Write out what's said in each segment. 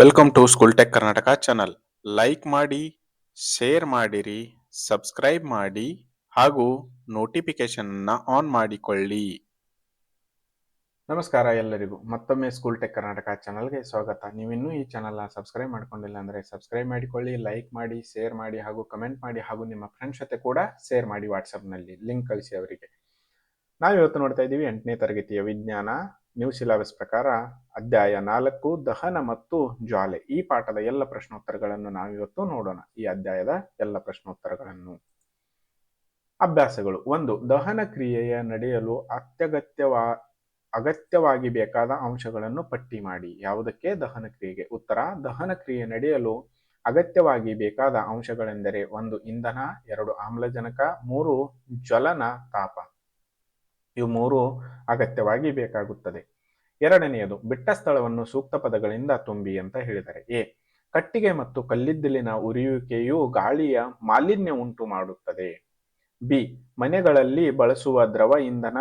Welcome to school tech Karnataka channel like ಮಾಡಿ share ಮಾಡಿರಿ subscribe ಮಾಡಿ, ಹಾಗೂ ನೋಟಿಫಿಕೇಶನ್ ಆನ್ ಮಾಡಿಕೊಳ್ಳಿ. ನಮಸ್ಕಾರ ಎಲ್ಲರಿಗೂ. ಮತ್ತೊಮ್ಮೆ ಸ್ಕೂಲ್ ಟೆಕ್ ಕರ್ನಾಟಕ ಚಾನಲ್ಗೆ ಸ್ವಾಗತ. ನೀವಿನ್ನೂ ಈ ಚಾನಲ್ನ ಸಬ್ಸ್ಕ್ರೈಬ್ ಮಾಡ್ಕೊಂಡಿಲ್ಲ ಅಂದರೆ ಸಬ್ಸ್ಕ್ರೈಬ್ ಮಾಡಿಕೊಳ್ಳಿ ಲೈಕ್ ಮಾಡಿ ಶೇರ್ ಮಾಡಿ, ಹಾಗೂ ಕಮೆಂಟ್ ಮಾಡಿ, ಹಾಗೂ ನಿಮ್ಮ ಫ್ರೆಂಡ್ಸ್ ಜೊತೆ ಕೂಡ ಶೇರ್ ಮಾಡಿ ವಾಟ್ಸಪ್ನಲ್ಲಿ ಲಿಂಕ್ ಕಳಿಸಿ ಅವರಿಗೆ. ನಾವು ಇವತ್ತು ನೋಡ್ತಾ ಇದ್ದೀವಿ ಎಂಟನೇ ತರಗತಿಯ ವಿಜ್ಞಾನ. ನ್ಯೂ ಸಿಲಾಬಸ್ ಪ್ರಕಾರ ಅಧ್ಯಾಯ ನಾಲ್ಕು, ದಹನ ಮತ್ತು ಜ್ವಾಲೆ. ಈ ಪಾಠದ ಎಲ್ಲ ಪ್ರಶ್ನೋತ್ತರಗಳನ್ನು ನಾವಿವತ್ತು ನೋಡೋಣ. ಈ ಅಧ್ಯಾಯದ ಎಲ್ಲ ಪ್ರಶ್ನೋತ್ತರಗಳನ್ನು. ಅಭ್ಯಾಸಗಳು. ಒಂದು, ದಹನ ಕ್ರಿಯೆಯ ನಡೆಯಲು ಅತ್ಯಗತ್ಯವಾ, ಅಗತ್ಯವಾಗಿ ಬೇಕಾದ ಅಂಶಗಳನ್ನು ಪಟ್ಟಿ ಮಾಡಿ. ಯಾವುದಕ್ಕೆ? ದಹನ ಕ್ರಿಯೆಗೆ. ಉತ್ತರ, ದಹನ ಕ್ರಿಯೆ ನಡೆಯಲು ಅಗತ್ಯವಾಗಿ ಬೇಕಾದ ಅಂಶಗಳೆಂದರೆ ಒಂದು, ಇಂಧನ, ಎರಡು, ಆಮ್ಲಜನಕ, ಮೂರು, ಜ್ವಲನ, ತಾಪ. ಇವು ಮೂರು ಅಗತ್ಯವಾಗಿ ಬೇಕಾಗುತ್ತದೆ. ಎರಡನೆಯದು, ಬಿಟ್ಟ ಸ್ಥಳವನ್ನು ಸೂಕ್ತ ಪದಗಳಿಂದ ತುಂಬಿ ಅಂತ ಹೇಳಿದರೆ, ಎ, ಕಟ್ಟಿಗೆ ಮತ್ತು ಕಲ್ಲಿದ್ದಲಿನ ಉರಿಯುವಿಕೆಯು ಗಾಳಿಯ ಮಾಲಿನ್ಯ ಉಂಟು ಮಾಡುತ್ತದೆ. ಬಿ, ಮನೆಗಳಲ್ಲಿ ಬಳಸುವ ದ್ರವ ಇಂಧನ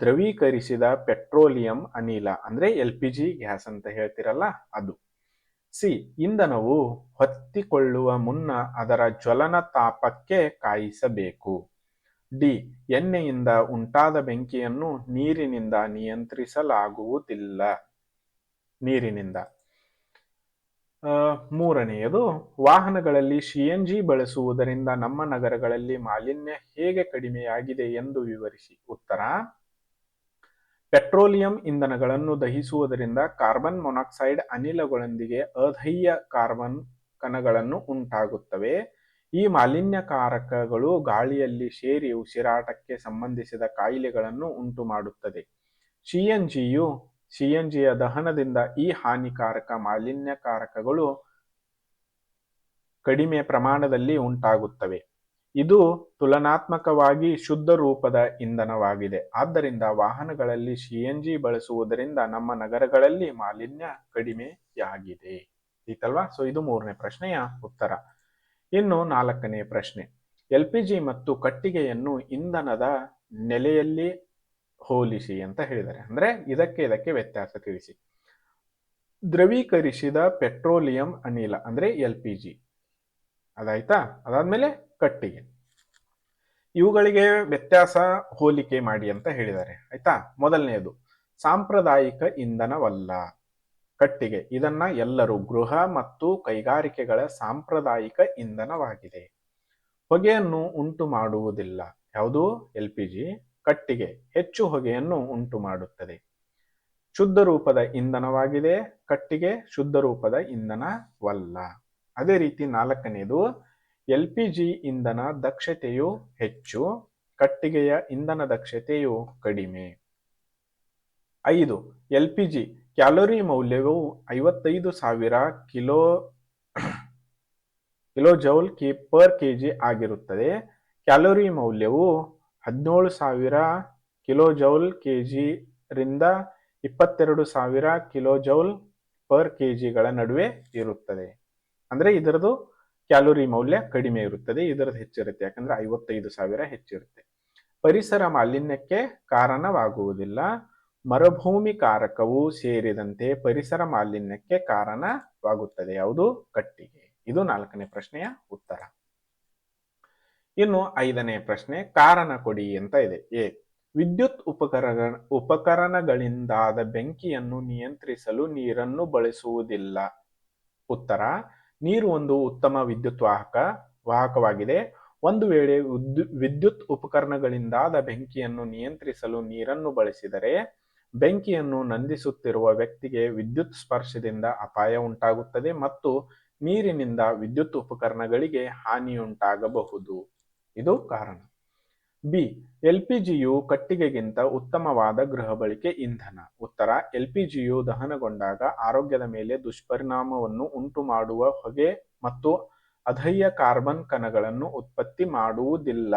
ದ್ರವೀಕರಿಸಿದ ಪೆಟ್ರೋಲಿಯಂ ಅನಿಲ, ಅಂದ್ರೆ ಎಲ್ ಪಿ ಜಿ ಗ್ಯಾಸ್ ಅಂತ ಹೇಳ್ತಿರಲ್ಲ ಅದು. ಸಿ, ಇಂಧನವು ಹೊತ್ತಿಕೊಳ್ಳುವ ಮುನ್ನ ಅದರ ಜ್ವಲನ ತಾಪಕ್ಕೆ ಕಾಯಿಸಬೇಕು. ಡಿ, ಎಣ್ಣೆಯಿಂದ ಉಂಟಾದ ಬೆಂಕಿಯನ್ನು ನೀರಿನಿಂದ ನಿಯಂತ್ರಿಸಲಾಗುವುದಿಲ್ಲ. ನೀರಿನಿಂದ. ಮೂರನೆಯದು, ವಾಹನಗಳಲ್ಲಿ ಸಿ ಎನ್ ಜಿ ಬಳಸುವುದರಿಂದ ನಮ್ಮ ನಗರಗಳಲ್ಲಿ ಮಾಲಿನ್ಯ ಹೇಗೆ ಕಡಿಮೆಯಾಗಿದೆ ಎಂದು ವಿವರಿಸಿ. ಉತ್ತರ, ಪೆಟ್ರೋಲಿಯಂ ಇಂಧನಗಳನ್ನು ದಹಿಸುವುದರಿಂದ ಕಾರ್ಬನ್ ಮೊನಾಕ್ಸೈಡ್ ಅನಿಲಗಳೊಂದಿಗೆ ಅಧೈಯ್ಯ ಕಾರ್ಬನ್ ಕಣಗಳನ್ನು ಉಂಟಾಗುತ್ತವೆ. ಈ ಮಾಲಿನ್ಯಕಾರಕಗಳು ಗಾಳಿಯಲ್ಲಿ ಸೇರಿ ಉಸಿರಾಟಕ್ಕೆ ಸಂಬಂಧಿಸಿದ ಕಾಯಿಲೆಗಳನ್ನು ಉಂಟು ಮಾಡುತ್ತದೆ ಸಿಎನ್ಜಿಯು ಸಿಎನ್ಜಿಯ ದಹನದಿಂದ ಈ ಹಾನಿಕಾರಕ ಮಾಲಿನ್ಯಕಾರಕಗಳು ಕಡಿಮೆ ಪ್ರಮಾಣದಲ್ಲಿ ಉಂಟಾಗುತ್ತವೆ. ಇದು ತುಲನಾತ್ಮಕವಾಗಿ ಶುದ್ಧ ರೂಪದ ಇಂಧನವಾಗಿದೆ. ಆದ್ದರಿಂದ ವಾಹನಗಳಲ್ಲಿ ಸಿಎನ್ಜಿ ಬಳಸುವುದರಿಂದ ನಮ್ಮ ನಗರಗಳಲ್ಲಿ ಮಾಲಿನ್ಯ ಕಡಿಮೆಯಾಗಿದೆ. ಈತಲ್ವಾ ಸೊ ಇದು ಮೂರನೇ ಪ್ರಶ್ನೆಯ ಉತ್ತರ. ಇನ್ನು ನಾಲ್ಕನೇ ಪ್ರಶ್ನೆ. ಎಲ್ ಪಿ ಜಿ ಮತ್ತು ಕಟ್ಟಿಗೆಯನ್ನು ಇಂಧನದ ನೆಲೆಯಲ್ಲಿ ಹೋಲಿಸಿ ಅಂತ ಹೇಳಿದ್ದಾರೆ. ಅಂದ್ರೆ ಇದಕ್ಕೆ ಇದಕ್ಕೆ ವ್ಯತ್ಯಾಸ ತಿಳಿಸಿ. ದ್ರವೀಕರಿಸಿದ ಪೆಟ್ರೋಲಿಯಂ ಅನಿಲ, ಅಂದ್ರೆ ಎಲ್ ಪಿ ಜಿ. ಅದಾಯ್ತಾ? ಅದಾದ್ಮೇಲೆ ಕಟ್ಟಿಗೆ. ಇವುಗಳಿಗೆ ವ್ಯತ್ಯಾಸ ಹೋಲಿಕೆ ಮಾಡಿ ಅಂತ ಹೇಳಿದ್ದಾರೆ. ಆಯ್ತಾ? ಮೊದಲನೆಯದು, ಸಾಂಪ್ರದಾಯಿಕ ಇಂಧನವಲ್ಲ. ಕಟ್ಟಿಗೆ. ಇದನ್ನ ಎಲ್ಲರೂ ಗೃಹ ಮತ್ತು ಕೈಗಾರಿಕೆಗಳ ಸಾಂಪ್ರದಾಯಿಕ ಇಂಧನವಾಗಿದೆ. ಹೊಗೆಯನ್ನು ಉಂಟು ಮಾಡುವುದಿಲ್ಲ. ಯಾವುದು? L P G. ಕಟ್ಟಿಗೆ. ಹೆಚ್ಚು ಹೊಗೆಯನ್ನು ಉಂಟು ಮಾಡುತ್ತದೆ. ಶುದ್ಧ ರೂಪದ ಇಂಧನವಾಗಿದೆ. ಕಟ್ಟಿಗೆ ಶುದ್ಧ ರೂಪದ ಇಂಧನವಲ್ಲ. ಅದೇ ರೀತಿ ನಾಲ್ಕನೇದು, ಎಲ್ ಪಿ ಜಿ ಇಂಧನ ದಕ್ಷತೆಯು ಹೆಚ್ಚು, ಕಟ್ಟಿಗೆಯ ಇಂಧನ ದಕ್ಷತೆಯು ಕಡಿಮೆ. ಐದು, ಎಲ್ ಪಿ ಜಿ. ಕ್ಯಾಲೋರಿ ಮೌಲ್ಯವು ಐವತ್ತೈದು ಸಾವಿರ ಕಿಲೋ ಕಿಲೋ ಜೌಲ್ ಕಿ, ಪರ್ ಕೆ ಜಿ ಆಗಿರುತ್ತದೆ. ಕ್ಯಾಲೋರಿ ಮೌಲ್ಯವು ಹದಿನೇಳು ಸಾವಿರ ಕಿಲೋ ಜೌಲ್ ಕೆ ರಿಂದ ಇಪ್ಪತ್ತೆರಡು ಸಾವಿರ ಕಿಲೋ ಜೌಲ್ ಪರ್ ಕೆ ಜಿಗಳ ನಡುವೆ ಇರುತ್ತದೆ. ಅಂದರೆ ಇದರದು ಕ್ಯಾಲೋರಿ ಮೌಲ್ಯ ಕಡಿಮೆ ಇರುತ್ತದೆ. ಇದರದ್ದು ಹೆಚ್ಚಿರುತ್ತೆ. ಯಾಕಂದ್ರೆ ಐವತ್ತೈದು ಸಾವಿರ ಹೆಚ್ಚಿರುತ್ತೆ. ಪರಿಸರ ಮಾಲಿನ್ಯಕ್ಕೆ ಕಾರಣವಾಗುವುದಿಲ್ಲ. ಮರುಭೂಮಿ ಕಾರಕವು ಸೇರಿದಂತೆ ಪರಿಸರ ಮಾಲಿನ್ಯಕ್ಕೆ ಕಾರಣವಾಗುತ್ತದೆ. ಯಾವುದು? ಕಟ್ಟಿಗೆ. ಇದು ನಾಲ್ಕನೇ ಪ್ರಶ್ನೆಯ ಉತ್ತರ. ಇನ್ನು ಐದನೇ ಪ್ರಶ್ನೆ, ಕಾರಣ ಕೊಡಿ ಅಂತ ಇದೆ. ಎ, ವಿದ್ಯುತ್ ಉಪಕರಣ, ಉಪಕರಣಗಳಿಂದಾದ ಬೆಂಕಿಯನ್ನು ನಿಯಂತ್ರಿಸಲು ನೀರನ್ನು ಬಳಸುವುದಿಲ್ಲ. ಉತ್ತರ, ನೀರು ಒಂದು ಉತ್ತಮ ವಿದ್ಯುತ್ ವಾಹಕ, ವಾಹಕವಾಗಿದೆ. ಒಂದು ವೇಳೆ ವಿದ್ಯು- ವಿದ್ಯುತ್ ಉಪಕರಣಗಳಿಂದಾದ ಬೆಂಕಿಯನ್ನು ನಿಯಂತ್ರಿಸಲು ನೀರನ್ನು ಬಳಸಿದರೆ ಬೆಂಕಿಯನ್ನು ನಂದಿಸುತ್ತಿರುವ ವ್ಯಕ್ತಿಗೆ ವಿದ್ಯುತ್ ಸ್ಪರ್ಶದಿಂದ ಅಪಾಯ ಉಂಟಾಗುತ್ತದೆ ಮತ್ತು ನೀರಿನಿಂದ ವಿದ್ಯುತ್ ಉಪಕರಣಗಳಿಗೆ ಹಾನಿಯುಂಟಾಗಬಹುದು. ಇದು ಕಾರಣ. ಬಿ. ಎಲ್ ಪಿ ಜಿಯು ಕಟ್ಟಿಗೆಗಿಂತ ಉತ್ತಮವಾದ ಗೃಹ ಬಳಕೆ ಇಂಧನ. ಉತ್ತರ, ಎಲ್ ಪಿ ಜಿಯು ದಹನಗೊಂಡಾಗ ಆರೋಗ್ಯದ ಮೇಲೆ ದುಷ್ಪರಿಣಾಮವನ್ನು ಉಂಟು ಮಾಡುವ ಹೊಗೆ ಮತ್ತು ಅಧೈಯ ಕಾರ್ಬನ್ ಕಣಗಳನ್ನು ಉತ್ಪತ್ತಿ ಮಾಡುವುದಿಲ್ಲ.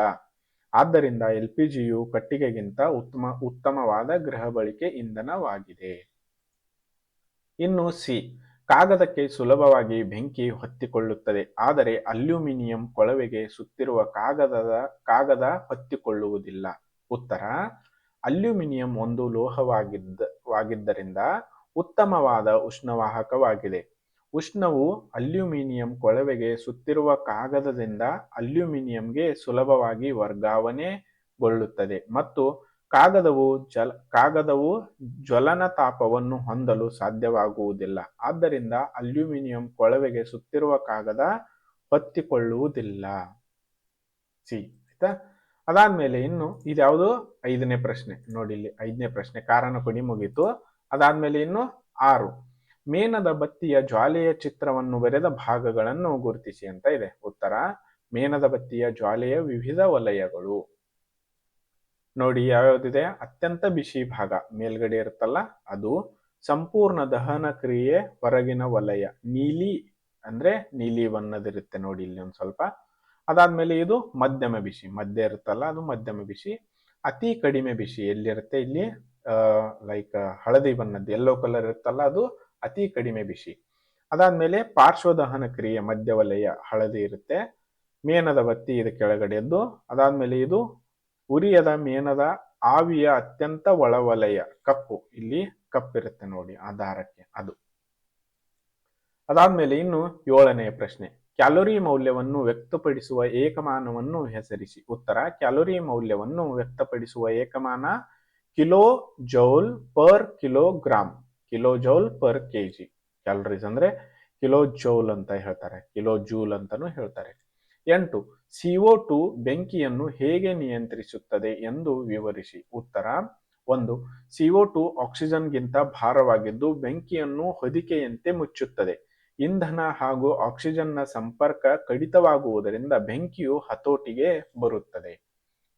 ಆದ್ದರಿಂದ ಎಲ್ ಪಿ ಜಿಯು ಕಟ್ಟಿಗೆಗಿಂತ ಉತ್ತಮ, ಉತ್ತಮವಾದ ಗೃಹ ಬಳಕೆ ಇಂಧನವಾಗಿದೆ. ಇನ್ನು ಸಿ, ಕಾಗದಕ್ಕೆ ಸುಲಭವಾಗಿ ಬೆಂಕಿ ಹೊತ್ತಿಕೊಳ್ಳುತ್ತದೆ, ಆದರೆ ಅಲ್ಯೂಮಿನಿಯಂ ಕೊಳವೆಗೆ ಸುತ್ತಿರುವ ಕಾಗದದ, ಕಾಗದ ಹೊತ್ತಿಕೊಳ್ಳುವುದಿಲ್ಲ. ಉತ್ತರ, ಅಲ್ಯೂಮಿನಿಯಂ ಒಂದು ಲೋಹವಾಗಿದ್ದ ವಾಗಿದ್ದರಿಂದ ಉತ್ತಮವಾದ ಉಷ್ಣವಾಹಕವಾಗಿದೆ. ಉಷ್ಣವು ಅಲ್ಯೂಮಿನಿಯಂ ಕೊಳವೆಗೆ ಸುತ್ತಿರುವ ಕಾಗದದಿಂದ ಅಲ್ಯೂಮಿನಿಯಂಗೆ ಸುಲಭವಾಗಿ ವರ್ಗಾವಣೆಗೊಳ್ಳುತ್ತದೆ ಮತ್ತು ಕಾಗದವು ಜಲ, ಕಾಗದವು ಜ್ವಲನ ತಾಪವನ್ನು ಹೊಂದಲು ಸಾಧ್ಯವಾಗುವುದಿಲ್ಲ. ಆದ್ದರಿಂದ ಅಲ್ಯೂಮಿನಿಯಂ ಕೊಳವೆಗೆ ಸುತ್ತಿರುವ ಕಾಗದ ಹೊತ್ತಿಕೊಳ್ಳುವುದಿಲ್ಲ. ಸಿ. ಆಯ್ತಾ? ಅದಾದ್ಮೇಲೆ ಇನ್ನು ಇದ್ಯಾವುದು? ಐದನೇ ಪ್ರಶ್ನೆ. ನೋಡಿ ಇಲ್ಲಿ ಐದನೇ ಪ್ರಶ್ನೆ. ಕಾರಣ ಕೊಡಿ ಮುಗೀತು. ಅದಾದ್ಮೇಲೆ ಇನ್ನು ಆರು. ಮೇನದ ಬತ್ತಿಯ ಜ್ವಾಲೆಯ ಚಿತ್ರವನ್ನು ಬರೆದ ಭಾಗಗಳನ್ನು ಗುರುತಿಸಿ ಅಂತ ಇದೆ. ಉತ್ತರ, ಮೇನದ ಬತ್ತಿಯ ಜ್ವಾಲೆಯ ವಿವಿಧ ವಲಯಗಳು. ನೋಡಿ ಯಾವ್ಯಾವ್ದಿದೆ? ಅತ್ಯಂತ ಬಿಸಿ ಭಾಗ. ಮೇಲ್ಗಡೆ ಇರುತ್ತಲ್ಲ, ಅದು ಸಂಪೂರ್ಣ ದಹನ ಕ್ರಿಯೆ ಹೊರಗಿನ ವಲಯ. ನೀಲಿ ಅಂದ್ರೆ ನೀಲಿ ಬಣ್ಣದಿರುತ್ತೆ ನೋಡಿ ಇಲ್ಲಿ ಒಂದು ಸ್ವಲ್ಪ. ಅದಾದ್ಮೇಲೆ ಇದು ಮಧ್ಯಮ ಬಿಸಿ. ಮಧ್ಯ ಇರುತ್ತಲ್ಲ, ಅದು ಮಧ್ಯಮ ಬಿಸಿ. ಅತಿ ಕಡಿಮೆ ಬಿಸಿ ಎಲ್ಲಿರುತ್ತೆ ಇಲ್ಲಿ? ಲೈಕ್ ಹಳದಿ ಬಣ್ಣದ್ದು. ಎಲ್ಲೋ ಕಲರ್ ಇರುತ್ತಲ್ಲ, ಅದು ಅತಿ ಕಡಿಮೆ ಬಿಸಿ. ಅದಾದ್ಮೇಲೆ ಪಾರ್ಶ್ವದಹನ ಕ್ರಿಯೆ ಮಧ್ಯವಲಯ ಹಳದಿ ಇರುತ್ತೆ. ಮೇನದ ಬತ್ತಿ ಇದು ಕೆಳಗಡೆದ್ದು. ಅದಾದ್ಮೇಲೆ ಇದು ಉರಿಯದ ಮೇನದ ಆವಿಯ ಅತ್ಯಂತ ಒಳವಲಯ ಕಪ್ಪು. ಇಲ್ಲಿ ಕಪ್ಪಿರುತ್ತೆ ನೋಡಿ ಆ ದಾರಕ್ಕೆ ಅದು. ಅದಾದ್ಮೇಲೆ ಇನ್ನು ಏಳನೆಯ ಪ್ರಶ್ನೆ. ಕ್ಯಾಲೋರಿ ಮೌಲ್ಯವನ್ನು ವ್ಯಕ್ತಪಡಿಸುವ ಏಕಮಾನವನ್ನು ಹೆಸರಿಸಿ. ಉತ್ತರ, ಕ್ಯಾಲೋರಿ ಮೌಲ್ಯವನ್ನು ವ್ಯಕ್ತಪಡಿಸುವ ಏಕಮಾನ kilo joule per kilogram kilo joule per KG. Calories ಅಂದ್ರೆ ಕಿಲೋ ಜೌಲ್ ಅಂತ ಹೇಳ್ತಾರೆ. ಕಿಲೋ ಜೂಲ್ ಅಂತಾನು ಹೇಳ್ತಾರೆ. ಎಂಟು ಸಿಒ ಟು ಬೆಂಕಿಯನ್ನು ಹೇಗೆ ನಿಯಂತ್ರಿಸುತ್ತದೆ ಎಂದು ವಿವರಿಸಿ. ಉತ್ತರ, ಒಂದು ಸಿಒ ಟು ಆಕ್ಸಿಜನ್ಗಿಂತ ಭಾರವಾಗಿದ್ದು ಬೆಂಕಿಯನ್ನು ಹೊದಿಕೆಯಂತೆ ಮುಚ್ಚುತ್ತದೆ. ಇಂಧನ ಹಾಗೂ ಆಕ್ಸಿಜನ್ನ ಸಂಪರ್ಕ ಕಡಿತವಾಗುವುದರಿಂದ ಬೆಂಕಿಯು ಹತೋಟಿಗೆ ಬರುತ್ತದೆ.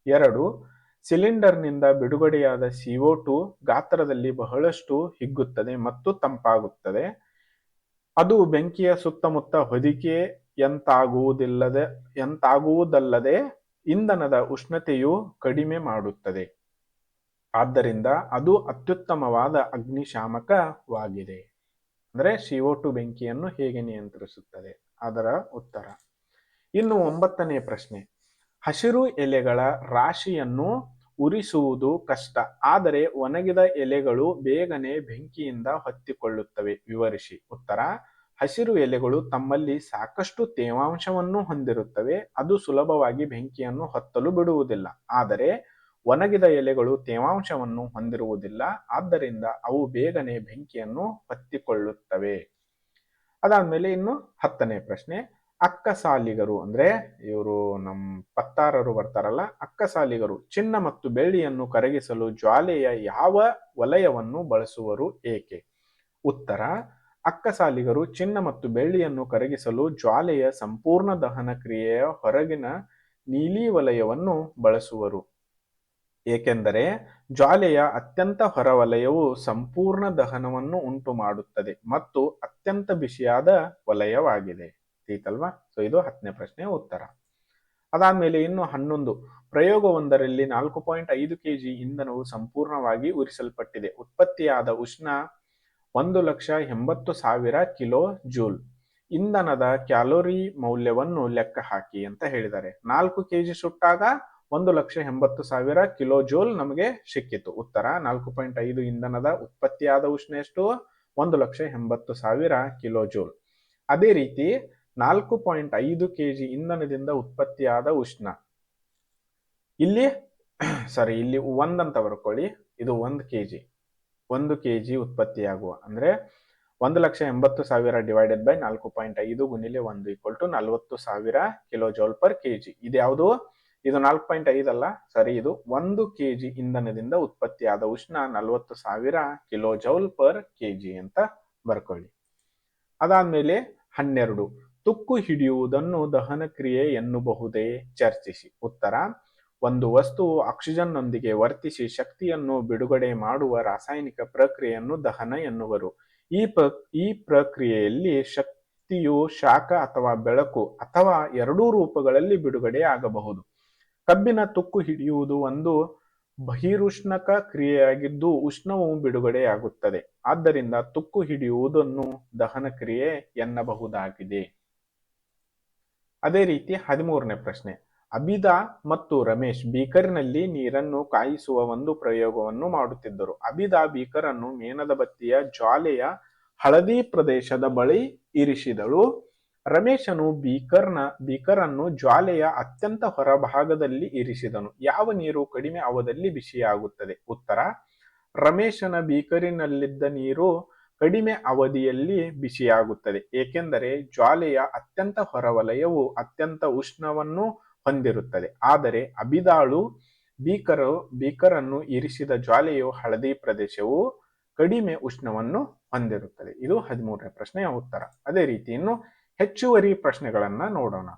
ಎರಡು ಸಿಲಿಂಡರ್ನಿಂದ ಬಿಡುಗಡೆಯಾದ ಸಿಒ ಟು ಗಾತ್ರದಲ್ಲಿ ಬಹಳಷ್ಟು ಹಿಗ್ಗುತ್ತದೆ ಮತ್ತು ತಂಪಾಗುತ್ತದೆ. ಅದು ಬೆಂಕಿಯ ಸುತ್ತಮುತ್ತ ಹೊದಿಕೆ ಎಂತಾಗುವುದಿಲ್ಲದೆ ಎಂತಾಗುವುದಲ್ಲದೆ ಇಂಧನದ ಉಷ್ಣತೆಯು ಕಡಿಮೆ ಮಾಡುತ್ತದೆ. ಆದ್ದರಿಂದ ಅದು ಅತ್ಯುತ್ತಮವಾದ ಅಗ್ನಿಶಾಮಕವಾಗಿದೆ. ಅಂದರೆ ಸಿಒ ಟು ಬೆಂಕಿಯನ್ನು ಹೇಗೆ ನಿಯಂತ್ರಿಸುತ್ತದೆ? ಅದರ ಉತ್ತರ. ಇನ್ನು ಒಂಬತ್ತನೇ ಪ್ರಶ್ನೆ. ಹಸಿರು ಎಲೆಗಳ ರಾಶಿಯನ್ನು ಉರಿಸುವುದು ಕಷ್ಟ. ಆದರೆ ಒಣಗಿದ ಎಲೆಗಳು ಬೇಗನೆ ಬೆಂಕಿಯಿಂದ ಹೊತ್ತಿಕೊಳ್ಳುತ್ತವೆ. ವಿವರಿಸಿ. ಉತ್ತರ. ಹಸಿರು ಎಲೆಗಳು ತಮ್ಮಲ್ಲಿ ಸಾಕಷ್ಟು ತೇವಾಂಶವನ್ನು ಹೊಂದಿರುತ್ತವೆ. ಅದು ಸುಲಭವಾಗಿ ಬೆಂಕಿಯನ್ನು ಹೊತ್ತಲು ಬಿಡುವುದಿಲ್ಲ. ಆದರೆ ಒಣಗಿದ ಎಲೆಗಳು ತೇವಾಂಶವನ್ನು ಹೊಂದಿರುವುದಿಲ್ಲ. ಆದ್ದರಿಂದ ಅವು ಬೇಗನೆ ಬೆಂಕಿಯನ್ನು ಹೊತ್ತಿಕೊಳ್ಳುತ್ತವೆ. ಅದಾದ್ಮೇಲೆ ಇನ್ನು ಹತ್ತನೇ ಪ್ರಶ್ನೆ. ಅಕ್ಕಸಾಲಿಗರು ಅಂದ್ರೆ ಇವರು ನಮ್ಮ ಪತ್ತಾರರು ಬರ್ತಾರಲ್ಲ, ಅಕ್ಕಸಾಲಿಗರು, ಚಿನ್ನ ಮತ್ತು ಬೆಳ್ಳಿಯನ್ನು ಕರಗಿಸಲು ಜ್ವಾಲೆಯ ಯಾವ ವಲಯವನ್ನು ಬಳಸುವರು ಏಕೆ? ಉತ್ತರ, ಅಕ್ಕಸಾಲಿಗರು ಚಿನ್ನ ಮತ್ತು ಬೆಳ್ಳಿಯನ್ನು ಕರಗಿಸಲು ಜ್ವಾಲೆಯ ಸಂಪೂರ್ಣ ದಹನ ಕ್ರಿಯೆಯ ಹೊರಗಿನ ನೀಲಿ ವಲಯವನ್ನು ಬಳಸುವರು. ಏಕೆಂದರೆ ಜ್ವಾಲೆಯ ಅತ್ಯಂತ ಹೊರವಲಯವು ಸಂಪೂರ್ಣ ದಹನವನ್ನು ಉಂಟು ಮಾಡುತ್ತದೆ ಮತ್ತು ಅತ್ಯಂತ ಬಿಸಿಯಾದ ವಲಯವಾಗಿದೆ. ತಿಳಿತಲ್ವಾ ಸೊ ಇದು ಹತ್ತನೇ ಪ್ರಶ್ನೆಯ ಉತ್ತರ. ಅದಾದ್ಮೇಲೆ ಇನ್ನು ಹನ್ನೊಂದು. ಪ್ರಯೋಗವೊಂದರಲ್ಲಿ ನಾಲ್ಕು ಪಾಯಿಂಟ್ ಐದು ಕೆಜಿ ಇಂಧನವು ಸಂಪೂರ್ಣವಾಗಿ ಉರಿಸಲ್ಪಟ್ಟಿದೆ. ಉತ್ಪತ್ತಿಯಾದ ಉಷ್ಣ ಒಂದು ಲಕ್ಷ ಎಂಬತ್ತು ಸಾವಿರ ಕಿಲೋ ಜೂಲ್. ಇಂಧನದ ಕ್ಯಾಲೋರಿ ಮೌಲ್ಯವನ್ನು ಲೆಕ್ಕ ಹಾಕಿ ಅಂತ ಹೇಳಿದ್ದಾರೆ. ನಾಲ್ಕು ಕೆಜಿ ಸುಟ್ಟಾಗ ಒಂದು ಲಕ್ಷ ಎಂಬತ್ತು ಸಾವಿರ ಕಿಲೋ ಜೂಲ್ ನಮಗೆ ಸಿಕ್ಕಿತು. ಉತ್ತರ, ನಾಲ್ಕು ಪಾಯಿಂಟ್ ಐದು ಇಂಧನದ ಉತ್ಪತ್ತಿಯಾದ ಉಷ್ಣ ಎಷ್ಟು? ಒಂದು ಲಕ್ಷ ಎಂಬತ್ತು ಸಾವಿರ ಕಿಲೋ ಜೂಲ್. ಅದೇ ರೀತಿ ನಾಲ್ಕು ಪಾಯಿಂಟ್ ಐದು ಕೆಜಿ ಇಂಧನದಿಂದ ಉತ್ಪತ್ತಿಯಾದ ಉಷ್ಣ. ಇಲ್ಲಿ ಸಾರಿ ಇಲ್ಲಿ ಒಂದಂತ ಬರ್ಕೊಳ್ಳಿ ಇದು ಒಂದು ಕೆಜಿ. ಒಂದು ಕೆ ಜಿ ಉತ್ಪತ್ತಿಯಾಗುವ. ಅಂದ್ರೆ ಒಂದು ಲಕ್ಷ ಎಂಬತ್ತು ಸಾವಿರ ಡಿವೈಡೆಡ್ ಬೈ ನಾಲ್ಕು ಪಾಯಿಂಟ್ ಐದು ಗುಣಿಲೆ ಒಂದು ಈಕ್ವಲ್ ಟು ನಲ್ವತ್ತು ಸಾವಿರ ಕಿಲೋ ಜೌಲ್ ಪರ್ ಕೆಜಿ. ಇದು ಯಾವುದು? ಇದು ನಾಲ್ಕು ಪಾಯಿಂಟ್ ಐದಲ್ಲ ಸರಿ, ಇದು ಒಂದು ಕೆ ಜಿ ಇಂಧನದಿಂದ ಉತ್ಪತ್ತಿಯಾದ ಉಷ್ಣ ನಲವತ್ತು ಸಾವಿರ ಕಿಲೋ ಜೌಲ್ ಪರ್ ಕೆಜಿ ಅಂತ ಬರ್ಕೊಳ್ಳಿ. ಅದಾದ್ಮೇಲೆ ಹನ್ನೆರಡು. ತುಕ್ಕು ಹಿಡಿಯುವುದನ್ನು ದಹನ ಕ್ರಿಯೆ ಎನ್ನುಬಹುದೇ? ಚರ್ಚಿಸಿ. ಉತ್ತರ, ಒಂದು ವಸ್ತುವು ಆಕ್ಸಿಜನ್ನೊಂದಿಗೆ ವರ್ತಿಸಿ ಶಕ್ತಿಯನ್ನು ಬಿಡುಗಡೆ ಮಾಡುವ ರಾಸಾಯನಿಕ ಪ್ರಕ್ರಿಯೆಯನ್ನು ದಹನ ಎನ್ನುವರು. ಈ ಪ್ರ ಈ ಪ್ರಕ್ರಿಯೆಯಲ್ಲಿ ಶಕ್ತಿಯು ಶಾಖ ಅಥವಾ ಬೆಳಕು ಅಥವಾ ಎರಡೂ ರೂಪಗಳಲ್ಲಿ ಬಿಡುಗಡೆ ಆಗಬಹುದು. ಕಬ್ಬಿನ ತುಕ್ಕು ಹಿಡಿಯುವುದು ಒಂದು ಬಹಿರುಷ್ಣಕ ಕ್ರಿಯೆಯಾಗಿದ್ದು ಉಷ್ಣವು ಬಿಡುಗಡೆಯಾಗುತ್ತದೆ ಆದ್ದರಿಂದ ತುಕ್ಕು ಹಿಡಿಯುವುದನ್ನು ದಹನ ಕ್ರಿಯೆ ಎನ್ನಬಹುದಾಗಿದೆ. ಅದೇ ರೀತಿ ಹದಿಮೂರನೇ ಪ್ರಶ್ನೆ. ಅಬಿದಾ ಮತ್ತು ರಮೇಶ್ ಬೀಕರ್ನಲ್ಲಿ ನೀರನ್ನು ಕಾಯಿಸುವ ಒಂದು ಪ್ರಯೋಗವನ್ನು ಮಾಡುತ್ತಿದ್ದರು. ಅಬಿದಾ ಬೀಕರ್ ಅನ್ನು ಮೇಣದ ಬತ್ತಿಯ ಜ್ವಾಲೆಯ ಹಳದಿ ಪ್ರದೇಶದ ಬಳಿ ಇರಿಸಿದಳು. ರಮೇಶನು ಬೀಕರ್ನ, ಬೀಕರನ್ನು ಜ್ವಾಲೆಯ ಅತ್ಯಂತ ಹೊರಭಾಗದಲ್ಲಿ ಇರಿಸಿದನು. ಯಾವ ನೀರು ಕಡಿಮೆ ಅವಧಿಯಲ್ಲಿ ಬಿಸಿಯಾಗುತ್ತದೆ? ಉತ್ತರ, ರಮೇಶನ ಬೀಕರಿನಲ್ಲಿದ್ದ ನೀರು ಕಡಿಮೆ ಅವಧಿಯಲ್ಲಿ ಬಿಸಿಯಾಗುತ್ತದೆ. ಏಕೆಂದರೆ ಜ್ವಾಲೆಯ ಅತ್ಯಂತ ಹೊರವಲಯವು ಅತ್ಯಂತ ಉಷ್ಣವನ್ನು ಹೊಂದಿರುತ್ತದೆ. ಆದರೆ ಅಬಿದಾಳು ಬೀಕರು ಬೀಕರನ್ನು ಇರಿಸಿದ ಜ್ವಾಲೆಯು ಹಳದಿ ಪ್ರದೇಶವು ಕಡಿಮೆ ಉಷ್ಣವನ್ನು ಹೊಂದಿರುತ್ತದೆ. ಇದು ಹದಿಮೂರನೇ ಪ್ರಶ್ನೆಯ ಉತ್ತರ. ಅದೇ ರೀತಿ ಇನ್ನು ಹೆಚ್ಚುವರಿ ಪ್ರಶ್ನೆಗಳನ್ನ ನೋಡೋಣ.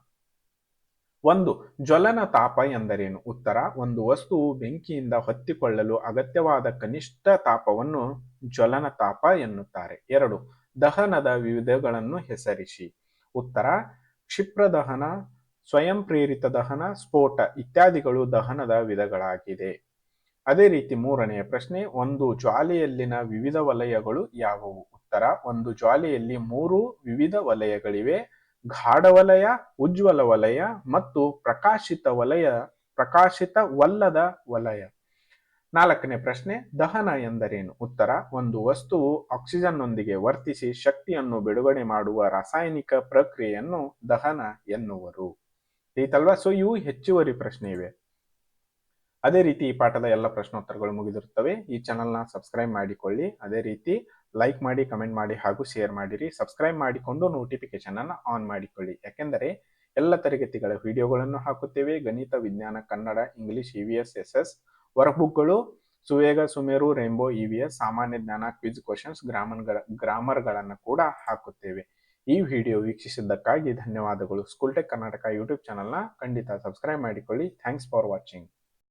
ಒಂದು, ಜ್ವಲನ ತಾಪ ಎಂದರೇನು? ಉತ್ತರ, ಒಂದು ವಸ್ತುವು ಬೆಂಕಿಯಿಂದ ಹೊತ್ತಿಕೊಳ್ಳಲು ಅಗತ್ಯವಾದ ಕನಿಷ್ಠ ತಾಪವನ್ನು ಜ್ವಲನ ತಾಪ ಎನ್ನುತ್ತಾರೆ. ಎರಡು, ದಹನದ ವಿವಿಧಗಳನ್ನು ಹೆಸರಿಸಿ. ಉತ್ತರ, ಕ್ಷಿಪ್ರ ದಹನ, ಸ್ವಯಂ ಪ್ರೇರಿತ ದಹನ, ಸ್ಫೋಟ ಇತ್ಯಾದಿಗಳು ದಹನದ ವಿಧಗಳಾಗಿದೆ ಅದೇ ರೀತಿ ಮೂರನೆಯ ಪ್ರಶ್ನೆ, ಒಂದು ಜ್ವಾಲೆಯಲ್ಲಿನ ವಿವಿಧ ವಲಯಗಳು ಯಾವುವು? ಉತ್ತರ, ಒಂದು ಜ್ವಾಲೆಯಲ್ಲಿ ಮೂರು ವಿವಿಧ ವಲಯಗಳಿವೆ. ಗಾಢ ವಲಯ ಉಜ್ವಲ ವಲಯ ಮತ್ತು ಪ್ರಕಾಶಿತ ವಲಯ ಪ್ರಕಾಶಿತವಲ್ಲದ ವಲಯ. ನಾಲ್ಕನೇ ಪ್ರಶ್ನೆ, ದಹನ ಎಂದರೇನು? ಉತ್ತರ, ಒಂದು ವಸ್ತುವು ಆಕ್ಸಿಜನ್ನೊಂದಿಗೆ ವರ್ತಿಸಿ ಶಕ್ತಿಯನ್ನು ಬಿಡುಗಡೆ ಮಾಡುವ ರಾಸಾಯನಿಕ ಪ್ರಕ್ರಿಯೆಯನ್ನು ದಹನ ಎನ್ನುವರು. ಐತಲ್ವಾ ಸೊ ಇವು ಹೆಚ್ಚುವರಿ ಪ್ರಶ್ನೆ ಇವೆ. ಅದೇ ರೀತಿ ಈ ಪಾಠದ ಎಲ್ಲ ಪ್ರಶ್ನೋತ್ತರಗಳು ಮುಗಿದಿರುತ್ತವೆ. ಈ ಚಾನಲ್ನ ಸಬ್ಸ್ಕ್ರೈಬ್ ಮಾಡಿಕೊಳ್ಳಿ. ಅದೇ ರೀತಿ ಲೈಕ್ ಮಾಡಿ ಕಮೆಂಟ್ ಮಾಡಿ ಹಾಗೂ ಶೇರ್ ಮಾಡಿರಿ. ಸಬ್ಸ್ಕ್ರೈಬ್ ಮಾಡಿಕೊಂಡು ನೋಟಿಫಿಕೇಶನ್ ಅನ್ನು ಆನ್ ಮಾಡಿಕೊಳ್ಳಿ. ಯಾಕೆಂದರೆ ಎಲ್ಲ ತರಗತಿಗಳ ವಿಡಿಯೋಗಳನ್ನು ಹಾಕುತ್ತೇವೆ. ಗಣಿತ, ವಿಜ್ಞಾನ, Kannada English E V S S S ವರ್ಕ್ಬುಕ್ಗಳು Suvega, Sumeru rainbow E V S ಸಾಮಾನ್ಯ ಜ್ಞಾನ ಕ್ವಿಜ್ ಕ್ವಶನ್ಸ್ ಗ್ರಾಮನ್ಗಳ ಗ್ರಾಮರ್ಗಳನ್ನು ಕೂಡ ಹಾಕುತ್ತೇವೆ. ಈ ವಿಡಿಯೋ ವೀಕ್ಷಿಸಿದ್ದಕ್ಕಾಗಿ ಧನ್ಯವಾದಗಳು. ಸ್ಕೂಲ್ ಟೆಕ್ ಕರ್ನಾಟಕ ಯೂಟ್ಯೂಬ್ ಚಾನಲ್ನ ಖಂಡಿತ ಸಬ್ಸ್ಕ್ರೈಬ್ ಮಾಡಿಕೊಳ್ಳಿ. Thanks for watching